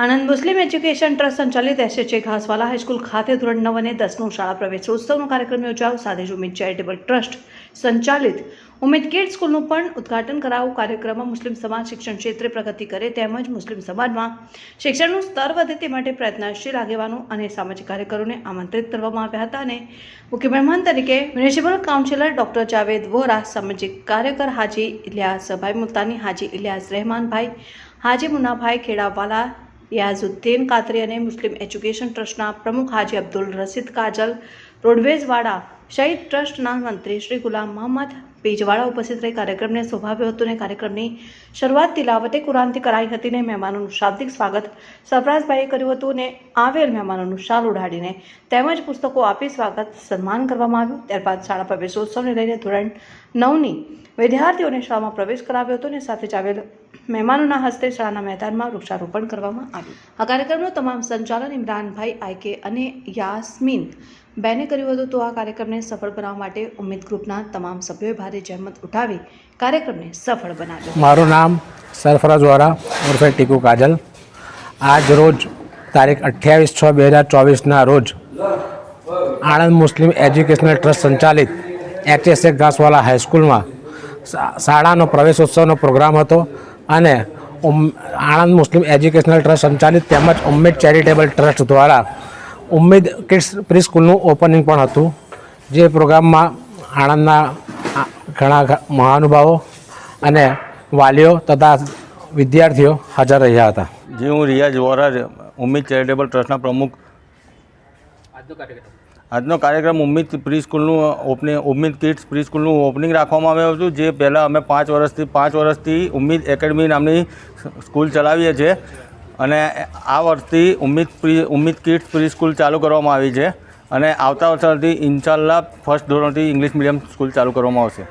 આણંદ મુસ્લિમ education trust સંચાલિત એસએચએ ઘાસવાલા high school ખાતે ધોરણ નવ અને દસનું શાળા પ્રવેશોત્સવનો કાર્યક્રમ યોજાયો. સાથે જ ઉમેદ ચેરિટેબલ ટ્રસ્ટ સંચાલિત ઉમેદ કિડ સ્કૂલનું પણ ઉદ્ઘાટન કરાવું. કાર્યક્રમમાં મુસ્લિમ સમાજ શિક્ષણ ક્ષેત્રે પ્રગતિ કરે તેમજ મુસ્લિમ સમાજમાં શિક્ષણનું સ્તર વધે તે માટે પ્રયત્નશીલ આગેવાનો અને સામાજિક કાર્યકરોને આમંત્રિત કરવામાં આવ્યા હતા અને મુખ્ય મહેમાન તરીકે municipal councillor doctor Javed Vora, સામાજિક કાર્યકર હાજી ઇલિયાસભાઈ મુલતાની, હાજી ઇલિયાસ રહેમાનભાઈ, હાજી મુનાભાઈ ખેડાવાલા યાઝુદ્દીન કાતરી અને મુસ્લિમ એજ્યુકેશન ટ્રસ્ટના પ્રમુખ હાજી અબ્દુલ રસીદ કાજલ રોડવેઝવાડા શહીદ ટ્રસ્ટના મંત્રી શ્રી ગુલામ મોહમ્મદ પેજવાળા ઉપસ્થિત રહી કાર્યક્રમને શોભાવ્યો હતો અને કાર્યક્રમની શરૂઆત તિલાવતે કુરાનથી કરાઈ હતી ને મહેમાનોનું શાબ્દિક સ્વાગત સરફરાજભાઈએ કર્યું હતું અને આવેલ મહેમાનોનું શાલ ઉડાડીને તેમજ પુસ્તકો આપી સ્વાગત સન્માન કરવામાં આવ્યું. ત્યારબાદ શાળા પ્રવેશોત્સવને લઈને ધોરણ નવની વિદ્યાર્થીઓને શાળામાં પ્રવેશ કરાવ્યો હતો અને સાથે જ આવેલ મહેમાનોના હસ્તે શાળાના મેદાનમાં વૃક્ષારોપણ કરવામાં આવ્યું. આ કાર્યક્રમનું તમામ સંચાલન ઇમરાનભાઈ આઈકે અને યાસ્મીન બેને કર્યું હતું. તો આ કાર્યક્રમને સફળ બનાવવા માટે ઉમેદ ગ્રુપના તમામ સભ્યોએ ભારે જહેમત ઉઠાવી કાર્યક્રમને સફળ બનાવ્યો. મારું નામ સરફરાજ વોરા ઉર્ફે ટીકુ કાજલ. આજ રોજ તારીખ અઠ્યાવીસ છ બે હજાર ચોવીસના રોજ આણંદ મુસ્લિમ એજ્યુકેશનલ ટ્રસ્ટ સંચાલિત એચએસએ ઘાસવાલા હાઈસ્કૂલમાં શાળાનો પ્રવેશોત્સવનો પ્રોગ્રામ હતો. અને આણંદ મુસ્લિમ એજ્યુકેશનલ ટ્રસ્ટ સંચાલિત તેમજ ઉમેદ ચેરિટેબલ ટ્રસ્ટ દ્વારા ઉમ્મેદ કિડ્સ પ્રી સ્કૂલનું ઓપનિંગ પણ હતું, જે પ્રોગ્રામમાં આણંદના ઘણા મહાનુભાવો અને વાલીઓ તથા વિદ્યાર્થીઓ હાજર રહ્યા હતા. જે હું રિયાઝ વોરા ઉમ્મીદ ચેરિટેબલ ટ્રસ્ટના પ્રમુખ આજનો કાર્યક્રમ. ઉમ્મીદ પ્રી સ્કૂલનું ઓપનિંગ ઉમ્મીદ કિડ્સ પ્રી સ્કૂલનું ઓપનિંગ રાખવામાં આવ્યું હતું. જે પહેલાં અમે પાંચ વર્ષથી પાંચ વર્ષથી ઉમ્મીદ એકેડમી નામની સ્કૂલ ચલાવીએ છીએ. અને આ વર્ષથી Ummeed pre Ummeed kids pre school ચાલુ કરવામાં આવી છે. અને આવતા વર્ષથી ઇન્શાલ્લાહ ફર્સ્ટ ધોરણથી ઇંગ્લિશ મીડિયમ સ્કૂલ ચાલુ કરવામાં આવશે.